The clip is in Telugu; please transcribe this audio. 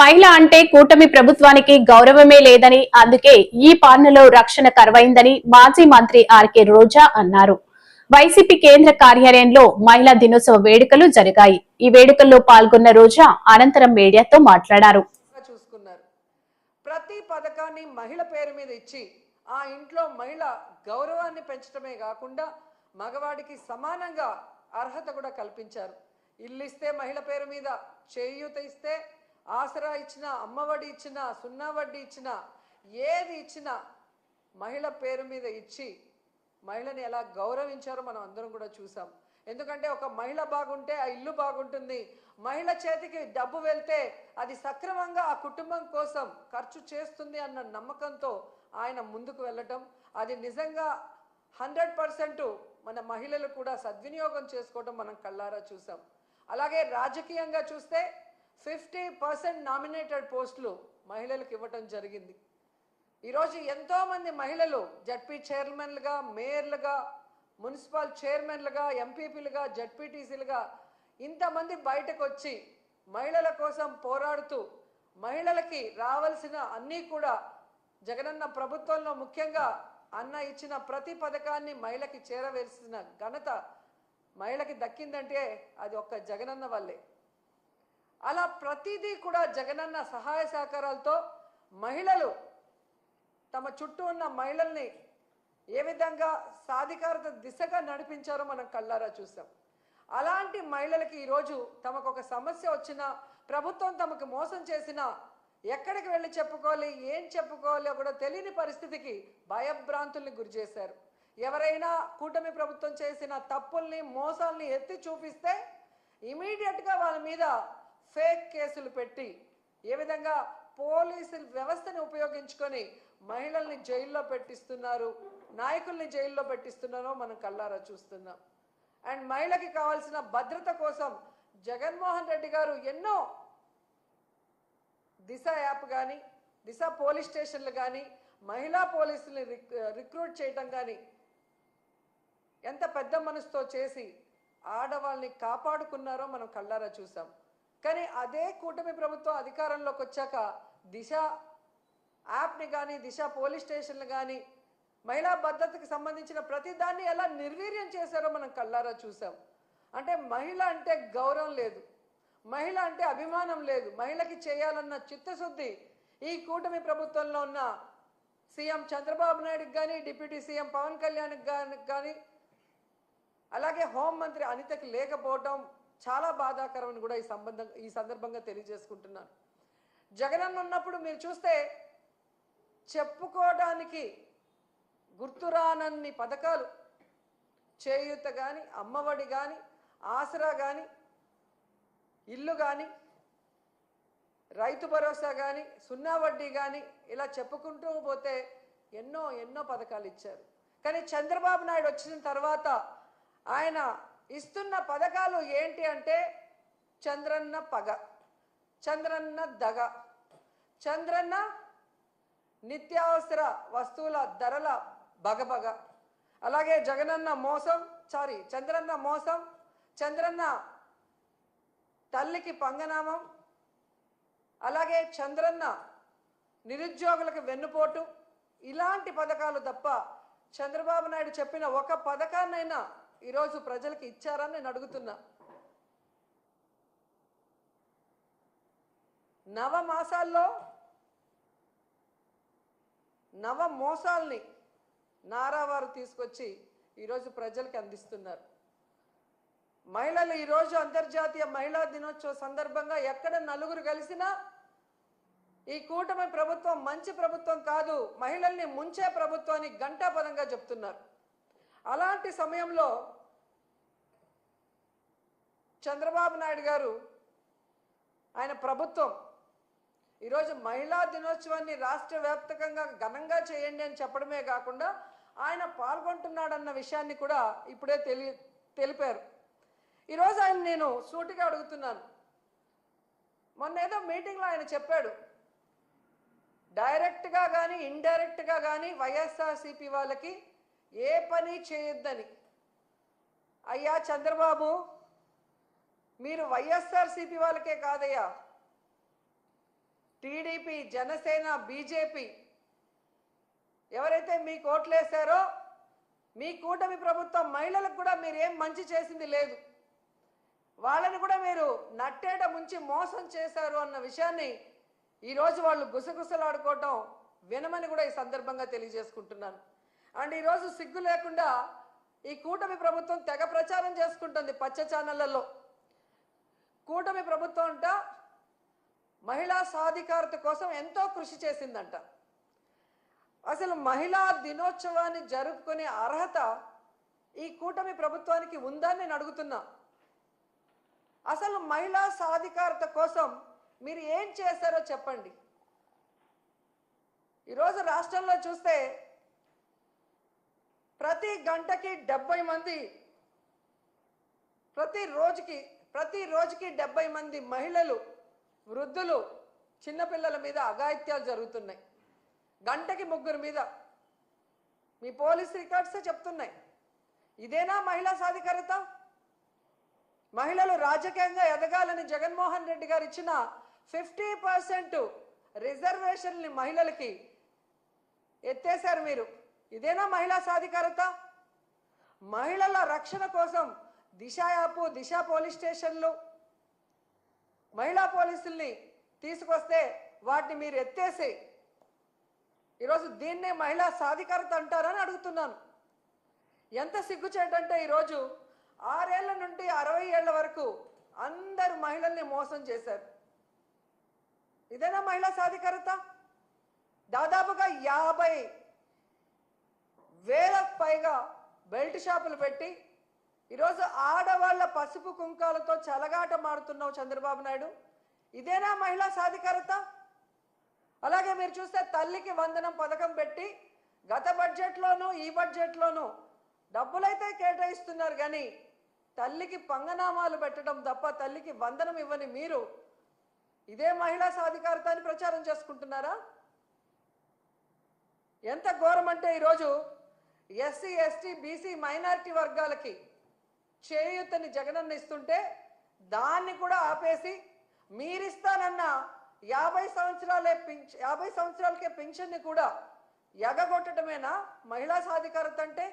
మహిళ అంటే కూటమి ప్రభుత్వానికి గౌరవమే లేదని అందుకే ఈ పాలనలో రక్షణ కరువైందని మాజీ మంత్రి ఆర్కే రోజా అన్నారు. వైసీపీ కేంద్ర కార్యాలయంలో మహిళా దినోత్సవ వేడుకలు జరిగాయి. ఈ వేడుకల్లో పాల్గొన్న రోజా అనంతరం మీడియాతో మాట్లాడారు. చూసుకున్నారు. ప్రతి పథకాన్ని మహిళ పేరు మీద ఇచ్చి ఆ ఇంట్లో మహిళ గౌరవాన్ని పెంచడమే కాకుండా మగవాడికి సమానంగా అర్హత కూడా కల్పించారు. ఇల్లు ఇస్తే మహిళ పేరు మీద చేయూత ఇస్తే ఆసరా ఇచ్చిన అమ్మఒడి ఇచ్చిన సున్నా వడ్డీ ఇచ్చిన ఏది ఇచ్చినా మహిళ పేరు మీద ఇచ్చి మహిళని ఎలా గౌరవించారో మనం అందరం కూడా చూసాం. ఎందుకంటే ఒక మహిళ బాగుంటే ఆ ఇల్లు బాగుంటుంది. మహిళ చేతికి డబ్బు వెళ్తే అది సక్రమంగా ఆ కుటుంబం కోసం ఖర్చు చేస్తుంది అన్న నమ్మకంతో ఆయన ముందుకు వెళ్ళటం అది నిజంగా హండ్రెడ్ పర్సెంట్ మన మహిళలు కూడా సద్వినియోగం చేసుకోవడం మనం కళ్ళారా చూసాం. అలాగే రాజకీయంగా చూస్తే ఫిఫ్టీ పర్సెంట్ నామినేటెడ్ పోస్టులు మహిళలకు ఇవ్వటం జరిగింది. ఈరోజు ఎంతోమంది మహిళలు జడ్పీ చైర్మన్లుగా మేయర్లుగా మున్సిపల్ చైర్మన్లుగా ఎంపీపీలుగా జడ్పీటీసీలుగా ఇంతమంది బయటకు వచ్చి మహిళల కోసం పోరాడుతూ మహిళలకి రావాల్సిన అన్నీ కూడా జగనన్న ప్రభుత్వంలో ముఖ్యంగా అన్న ఇచ్చిన ప్రతి పథకాన్ని మహిళకి చేరవేసిన ఘనత మహిళకి దక్కిందంటే అది ఒక్క జగనన్న వల్లే. అలా ప్రతిదీ కూడా జగనన్న సహాయ సహకారాలతో మహిళలు తమ చుట్టూ ఉన్న మహిళల్ని ఏ విధంగా సాధికారత దిశగా నడిపించారో మనం కళ్ళారా చూసాం. అలాంటి మహిళలకి ఈరోజు తమకు ఒక సమస్య వచ్చినా ప్రభుత్వం తమకు మోసం చేసినా ఎక్కడికి వెళ్ళి చెప్పుకోవాలి ఏం చెప్పుకోవాలో కూడా తెలియని పరిస్థితికి భయభ్రాంతుల్ని గురి చేశారు. ఎవరైనా కూటమి ప్రభుత్వం చేసిన తప్పుల్ని మోసాల్ని ఎత్తి చూపిస్తే ఇమీడియట్గా వాళ్ళ మీద ఫేక్ కేసులు పెట్టి ఏ విధంగా పోలీసు వ్యవస్థని ఉపయోగించుకొని మహిళల్ని జైల్లో పెట్టిస్తున్నారు నాయకుల్ని జైల్లో పెట్టిస్తున్నారో మనం కళ్ళారా చూస్తున్నాం. అండ్ మహిళకి కావాల్సిన భద్రత కోసం జగన్మోహన్ రెడ్డి గారు ఎన్నో దిశ యాప్ కానీ దిశ పోలీస్ స్టేషన్లు కానీ మహిళా పోలీసుల్ని రిక్రూట్ చేయటం కానీ ఎంత పెద్ద మనసుతో చేసి ఆడవాళ్ళని కాపాడుకున్నారో మనం కళ్ళారా చూసాం. కానీ అదే కూటమి ప్రభుత్వం అధికారంలోకి వచ్చాక దిశ యాప్ని కానీ దిశ పోలీస్ స్టేషన్లు కానీ మహిళా భద్రతకు సంబంధించిన ప్రతి దాన్ని ఎలా నిర్వీర్యం చేశారో మనం కళ్ళారా చూసాం. అంటే మహిళ అంటే గౌరవం లేదు. మహిళ అంటే అభిమానం లేదు. మహిళకి చేయాలన్న చిత్తశుద్ధి ఈ కూటమి ప్రభుత్వంలో ఉన్న సీఎం చంద్రబాబు నాయుడుకి కానీ డిప్యూటీ సీఎం పవన్ కళ్యాణ్కి కానీ కానీ అలాగే హోంమంత్రి అనితకి లేకపోవటం చాలా బాధాకరం అని కూడా ఈ సంబంధం ఈ సందర్భంగా తెలియజేసుకుంటున్నాను. జగనన్న ఉన్నప్పుడు మీరు చూస్తే చెప్పుకోవడానికి గుర్తురానన్ని పథకాలు చేయూత కానీ అమ్మఒడి కానీ ఆసరా కానీ ఇల్లు కానీ రైతు భరోసా కానీ సున్నా వడ్డీ కానీ ఇలా చెప్పుకుంటూ పోతే ఎన్నో ఎన్నో పథకాలు ఇచ్చారు. కానీ చంద్రబాబు నాయుడు వచ్చిన తర్వాత ఆయన ఇస్తున్న పథకాలు ఏంటి అంటే చంద్రన్న పగ చంద్రన్న దగ చంద్రన్న నిత్యావసర వస్తువుల ధరల బగబగ. అలాగే జగనన్న మోసం సారీ చంద్రన్న మోసం చంద్రన్న తల్లికి పంగనామం అలాగే చంద్రన్న నిరుద్యోగులకు వెన్నుపోటు. ఇలాంటి పథకాలు తప్ప చంద్రబాబు నాయుడు చెప్పిన ఒక పథకాన్నైనా ఈరోజు ప్రజలకు ఇచ్చారని నేను అడుగుతున్నా. నవ మాసాల్లో నవ మోసాల్ని నారావారు తీసుకొచ్చి ఈరోజు ప్రజలకు అందిస్తున్నారు. మహిళలు ఈరోజు అంతర్జాతీయ మహిళా దినోత్సవ సందర్భంగా ఎక్కడ నలుగురు కలిసినా ఈ కూటమి ప్రభుత్వం మంచి ప్రభుత్వం కాదు మహిళల్ని ముంచే ప్రభుత్వాన్ని గంటాపదంగా చెప్తున్నారు. అలాంటి సమయంలో చంద్రబాబు నాయుడు గారు ఆయన ప్రభుత్వం ఈరోజు మహిళా దినోత్సవాన్ని రాష్ట్ర వ్యాప్తంగా ఘనంగా చేయండి అని చెప్పడమే కాకుండా ఆయన పాల్గొంటున్నాడన్న విషయాన్ని కూడా ఇప్పుడే తెలి తెలిపారు. ఈరోజు ఆయన నేను సూటిగా అడుగుతున్నాను. మొన్న ఏదో మీటింగ్లో ఆయన చెప్పాడు డైరెక్ట్గా కానీ ఇండైరెక్ట్గా కానీ వైఎస్ఆర్సీపీ వాళ్ళకి ఏ పని చేయొద్దని. అయ్యా చంద్రబాబు మీరు వైఎస్ఆర్సీపీ వాళ్ళకే కాదయ్యా. టీడీపీ జనసేన బీజేపీ ఎవరైతే మీకు ఓట్లేశారో మీ కూటమి ప్రభుత్వం మహిళలకు కూడా మీరు ఏం మంచి చేసింది లేదు. వాళ్ళని కూడా మీరు నట్టేట ముంచి మోసం చేశారు అన్న విషయాన్ని ఈరోజు వాళ్ళు గుసగుసలాడుకోవటం వినమని కూడా ఈ సందర్భంగా తెలియజేసుకుంటున్నాను. అండ్ ఈరోజు సిగ్గు లేకుండా ఈ కూటమి ప్రభుత్వం తెగ ప్రచారం చేసుకుంటుంది పచ్చ ఛానళ్ళలో కూటమి ప్రభుత్వం అంట మహిళా సాధికారత కోసం ఎంతో కృషి చేసిందంట. అసలు మహిళా దినోత్సవాన్ని జరుపుకునే అర్హత ఈ కూటమి ప్రభుత్వానికి ఉందని నేను అడుగుతున్నా. అసలు మహిళా సాధికారత కోసం మీరు ఏం చేశారో చెప్పండి. ఈరోజు రాష్ట్రంలో చూస్తే ప్రతి గంటకి డెబ్బై మంది ప్రతి రోజుకి ప్రతి రోజుకి డెబ్బై మంది మహిళలు వృద్ధులు చిన్నపిల్లల మీద అఘాయిత్యాలు జరుగుతున్నాయి. గంటకి ముగ్గురు మీద మీ పోలీస్ రికార్డ్సే చెప్తున్నాయి. ఇదేనా మహిళా సాధికారత? మహిళలు రాజకీయంగా ఎదగాలని జగన్మోహన్ రెడ్డి గారు ఇచ్చిన ఫిఫ్టీ పర్సెంట్ రిజర్వేషన్ని మహిళలకి ఎత్తేశారు మీరు. ఇదేనా మహిళా సాధికారత? మహిళల రక్షణ కోసం దిశ యాప్ దిశ పోలీస్ స్టేషన్లు. మహిళా పోలీసుల్ని తీసుకొస్తే వాటిని మీరు ఎత్తేసి ఈరోజు దీన్నే మహిళా సాధికారత అంటారని అడుగుతున్నాను. ఎంత సిగ్గుచేటంటే ఈరోజు ఆరేళ్ళ నుండి అరవై ఏళ్ళ వరకు అందరు మహిళల్ని మోసం చేశారు. ఇదేనా మహిళా సాధికారత? దాదాపుగా యాభై వేలకు పైగా బెల్ట్ షాపులు పెట్టి ఈరోజు ఆడవాళ్ళ పసుపు కుంకాలతో చలగాట మారుతున్నావు చంద్రబాబు నాయుడు. ఇదేనా మహిళా సాధికారత? అలాగే మీరు చూస్తే తల్లికి వందనం పథకం పెట్టి గత బడ్జెట్లోనూ ఈ బడ్జెట్లోనూ డబ్బులైతే కేటాయిస్తున్నారు కానీ తల్లికి పంగనామాలు పెట్టడం తప్ప తల్లికి వందనం ఇవ్వని మీరు ఇదే మహిళా సాధికారత అని ప్రచారం చేసుకుంటున్నారా? ఎంత ఘోరం అంటే ఈరోజు ఎస్సీ ఎస్టీ బీసీ మైనారిటీ వర్గాలకి చేయూతని జగనన్న ఇస్తుంటే దాన్ని కూడా ఆపేసి మీరిస్తానన్న యాభై సంవత్సరాలే పింఛ యాభై సంవత్సరాలకే పింఛన్ని కూడా ఎగగొట్టడమేనా మహిళా సాధికారత అంటే?